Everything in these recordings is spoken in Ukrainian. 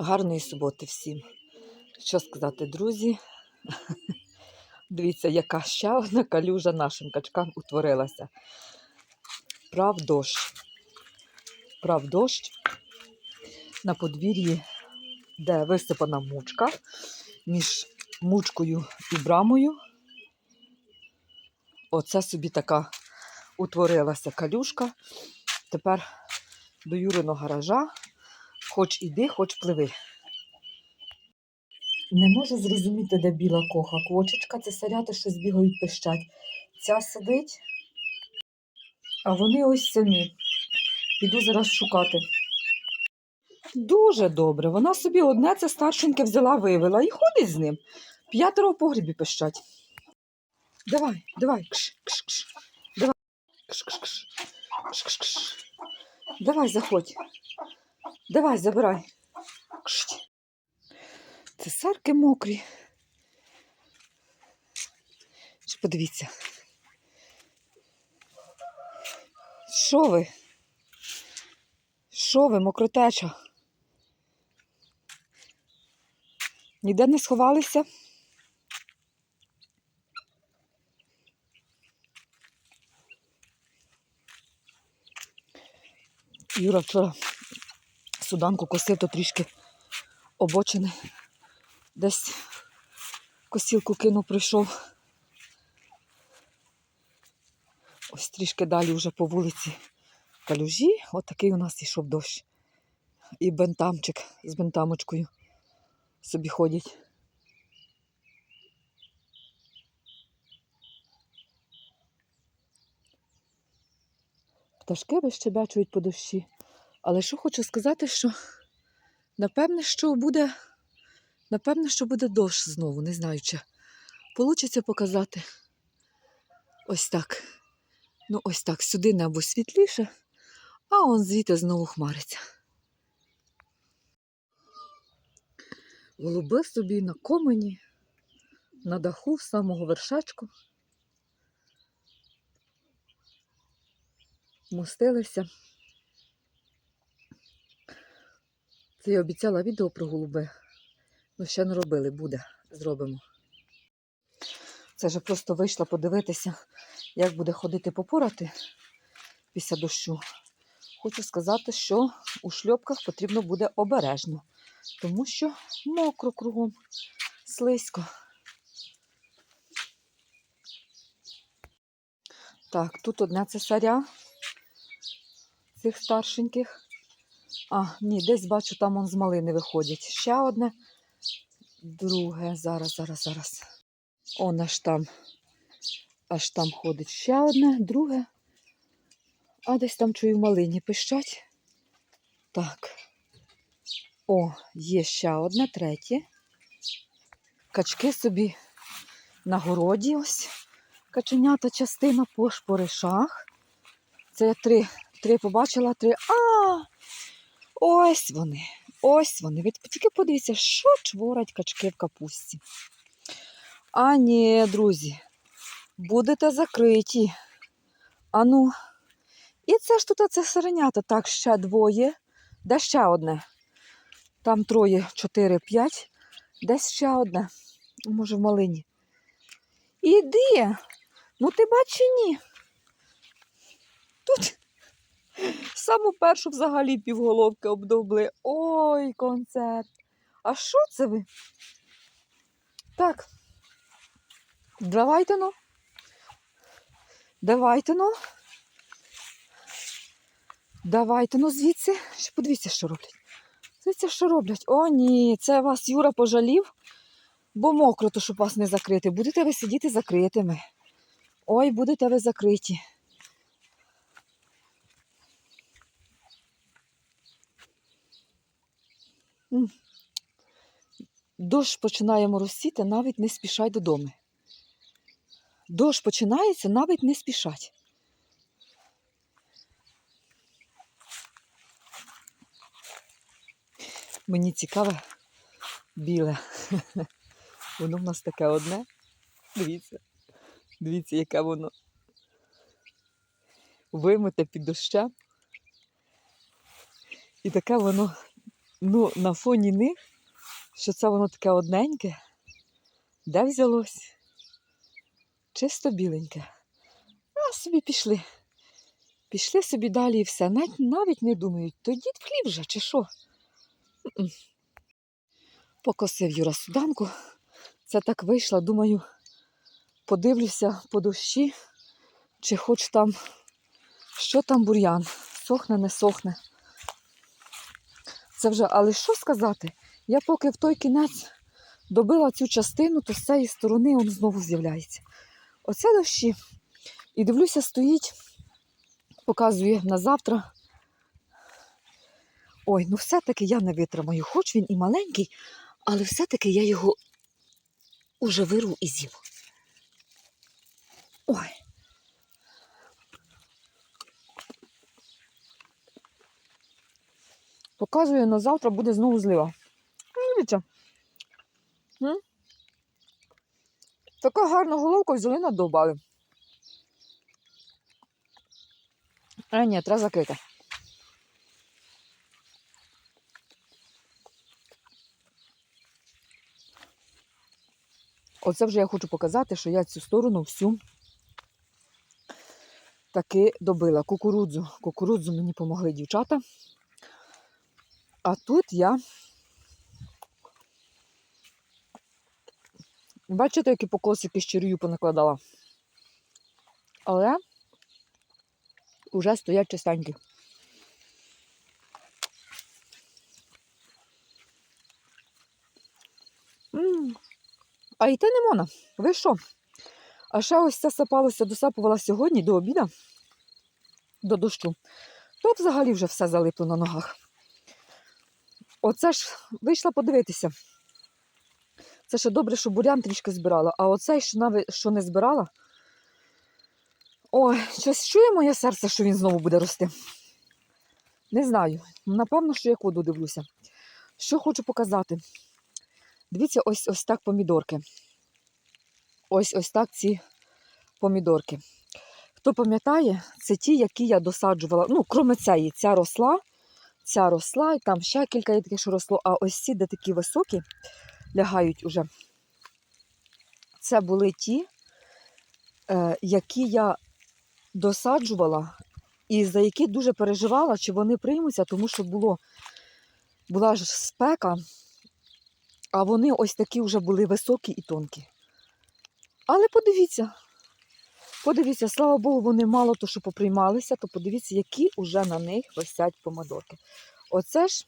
Гарної суботи всім. Що сказати, друзі? Дивіться, яка ще одна калюжа нашим качкам утворилася. Прав дощ. Прав дощ на подвір'ї, де висипана мучка між мучкою і брамою. Оце собі така утворилася калюшка. Тепер до Юриного гаража Хоч іди, хоч пливи. Не можу зрозуміти, де біла коха. Квочечка, це сарята щось бігають пищать. Ця сидить, а вони ось самі. Піду зараз шукати. Дуже добре. Вона собі одне це старшеньке взяла, вивела і ходить з ним. П'ятеро в погрібі пищать. Давай, давай, кш, кш, кш. Давай. Кш, кш, кш. Кш, кш, кш. Давай, заходь. Давай, забирай. Це сарки мокрі. Ж Подивіться. Що ви? Що ви, мокротеча? Ніде не сховалися? Юра вчора суданку косив, то трішки обочини. Десь косілку кинув, прийшов. Ось трішки далі вже по вулиці калюжі. Отакий у нас йшов дощ. І бентамчик з бентамочкою собі ходять. Пташки вищебечують по дощі. Але що хочу сказати, що напевне, що буде, напевне, що буде дощ знову, не знаю, чи получиться показати. Ось так. Ну, ось так. Сюди небо світліше, а он звідти знову хмариться. Голуби собі на комені, на даху, з самого вершечку. Мостилися. Це я обіцяла відео про голуби. Ну, ще не робили, буде, зробимо. Це вже просто вийшла подивитися, як буде ходити попорати після дощу. Хочу сказати, що у шльопках потрібно буде обережно, тому що мокро кругом, слизько. Так, тут одна цесаря цих старшеньких. А, ні, десь бачу, там он з малини виходять. Ще одне, друге. Зараз, зараз, зараз. Он аж там. Аж там ходить ще одне, друге. А десь там чую малині пищать. Так. О, є ще одне, третє. Качки собі на городі ось. Каченята частина по шпоришах. Це я три, три побачила, три. А! Ось вони, ось вони. Ви тільки подивіться, що чворять качки в капусті. А ні, друзі, будете закриті. Ану. І це ж тут це сиренята. Так, ще двоє. Де ще одне? Там троє, чотири, п'ять. Десь ще одне. Може, в малині. Іди. Ну ти бачиш, ні. Тут Саму першу взагалі півголовки обдовбли. Ой, концерт. А що це ви? Так. Давайте ну. Давайте ну. Давайте ну звідси. Ще подивіться, що роблять. Дивіться, що роблять. О, ні, це вас Юра пожалів, бо мокро, то щоб вас не закрити. Будете ви сидіти закритими. Ой, будете ви закриті. Дощ починає моросіти, навіть не спішай додому. Дощ починається, навіть не спішать. Мені цікаве біле. Воно в нас таке одне. Дивіться. Дивіться, яке воно вимите під дощем. І таке воно ну, на фоні них, що це воно таке одненьке, де взялось? Чисто біленьке. А собі пішли. Пішли собі далі і все. Навіть, навіть не думають, то в хліб вже, чи що? Покосив Юра суданку. Це так вийшло, думаю, подивлюся по дощі, чи хоч там, що там бур'ян, сохне, не сохне. Це вже, але що сказати? Я поки в той кінець добила цю частину, то з цієї сторони він знову з'являється. Оце дощі. І дивлюся, стоїть, показує на завтра. Ой, ну все-таки я не витримаю. Хоч він і маленький, але все-таки я його уже вирву і з'їм. Ой. Показує, на завтра буде знову злива. Ну, Дивіться. Така гарна головка взяли надовбали. А ні, треба закрити. Оце вже я хочу показати, що я цю сторону всю таки добила. Кукурудзу. Кукурудзу мені допомогли дівчата. А тут я. Бачите, які покосики з черв'ю понакладала. Але вже стоять чистенькі. А йти не можна. Ви що? А ще ось це сапалося, досапувала сьогодні до обіда, до дощу. То взагалі вже все залипло на ногах. Оце ж вийшла подивитися. Це ще добре, що бурян трішки збирала, а оцей, що, нави- що не збирала. Ой, щось чує моє серце, що він знову буде рости. Не знаю. Напевно, що як воду дивлюся. Що хочу показати. Дивіться, ось ось так помідорки. Ось ось так ці помідорки. Хто пам'ятає, це ті, які я досаджувала. Ну, кроме цієї, ця росла, ця росла, і там ще кілька є таких, що росло. А ось ці, де такі високі, лягають уже. Це були ті, е, які я досаджувала і за які дуже переживала, чи вони приймуться, тому що було, була ж спека, а вони ось такі вже були високі і тонкі. Але подивіться, подивіться, слава Богу, вони мало то, що поприймалися, то подивіться, які вже на них висять помидорки. Оце ж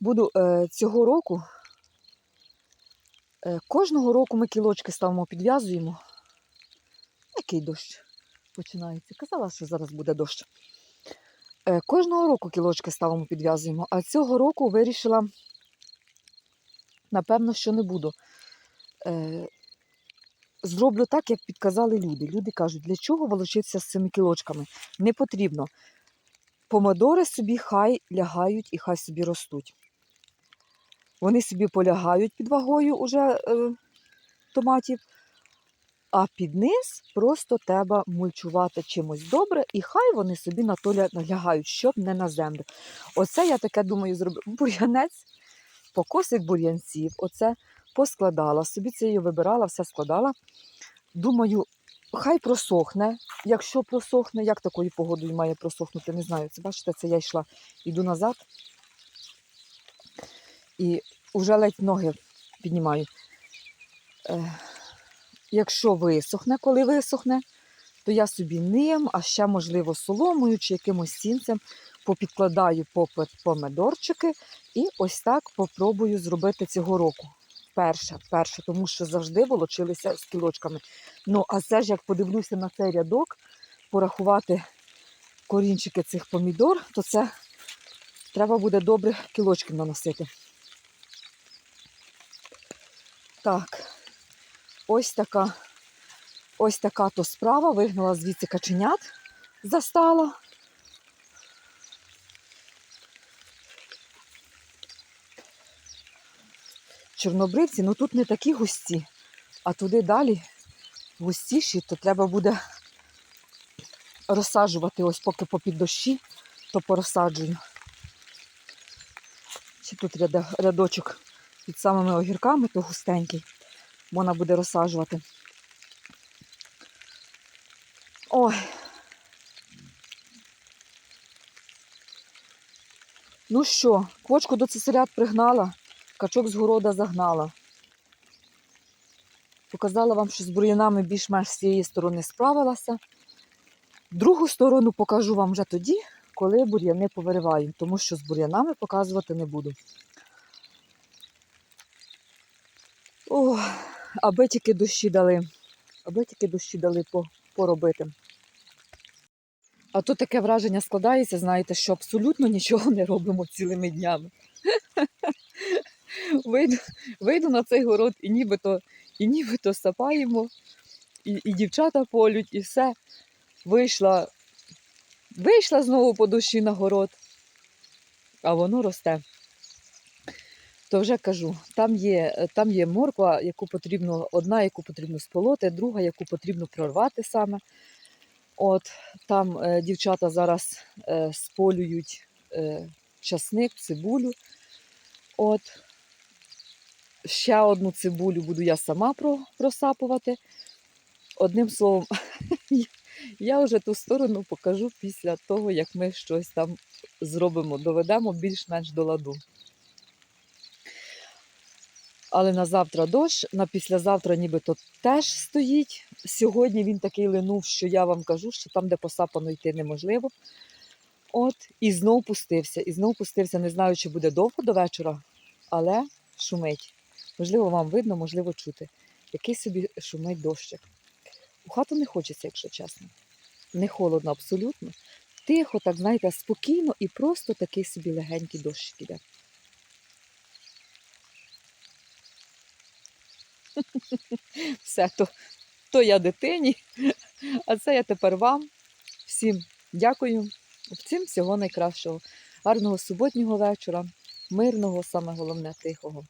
буду е, цього року. Е, кожного року ми кілочки ставимо, підв'язуємо. Який дощ починається? Казала, що зараз буде дощ. Е, кожного року кілочки ставимо, підв'язуємо, а цього року вирішила, напевно, що не буду. Е, зроблю так, як підказали люди. Люди кажуть, для чого волочитися з цими кілочками? Не потрібно. Помидори собі хай лягають і хай собі ростуть. Вони собі полягають під вагою уже е, томатів, а під низ просто треба мульчувати чимось добре, і хай вони собі на то налягають, щоб не на землю. Оце я таке думаю, зробив бур'янець, покосик бур'янців, оце поскладала, собі це її вибирала, все складала. Думаю, хай просохне. Якщо просохне, як такою погодою має просохнути, не знаю. Це бачите, це я йшла, йду назад і вже ледь ноги піднімаю. Е, якщо висохне, коли висохне, то я собі ним, а ще, можливо, соломою чи якимось сінцем попідкладаю попит помидорчики і ось так попробую зробити цього року. Перше, перше, тому що завжди волочилися з кілочками. Ну, а це ж як подивлюся на цей рядок, порахувати корінчики цих помідор, то це треба буде добре кілочків наносити. Так, ось така, ось така то справа. Вигнала звідси каченят, застала. Чорнобривці, ну тут не такі густі, а туди далі густіші, то треба буде розсаджувати, ось поки попід дощі, то порозсаджую. Ще тут рядочок під самими огірками, то густенький. Можна буде розсаджувати. Ой. Ну що, квочку до цесарят пригнала, качок з города загнала. Показала вам, що з бур'янами більш-менш з цієї сторони справилася. Другу сторону покажу вам вже тоді, коли бур'яни повириваю, тому що з бур'янами показувати не буду. О, аби тільки дощі дали, аби тільки дощі дали поробити. А то таке враження складається, знаєте, що абсолютно нічого не робимо цілими днями. Вийду, вийду на цей город і нібито, і нібито сапаємо, і, і дівчата полють, і все. Вийшла, вийшла знову по душі на город, а воно росте. То вже кажу, там є, там є морква, яку потрібно, одна, яку потрібно сполоти, друга, яку потрібно прорвати саме. От там е, дівчата зараз е, сполюють е, часник, цибулю. От ще одну цибулю буду я сама просапувати. Одним словом, я вже ту сторону покажу після того, як ми щось там зробимо, доведемо більш-менш до ладу. Але на завтра дощ, на післязавтра нібито теж стоїть. Сьогодні він такий линув, що я вам кажу, що там, де посапано йти неможливо. От, і знов пустився. І знов пустився, не знаю, чи буде довго до вечора, але шумить. Можливо, вам видно, можливо, чути. Який собі шумить дощик. У хату не хочеться, якщо чесно. Не холодно абсолютно. Тихо, так, знаєте, спокійно і просто такий собі легенький дощик іде. Все, то, то я дитині, а це я тепер вам. Всім дякую. Всім всього найкращого. Гарного суботнього вечора, мирного, саме головне, тихого.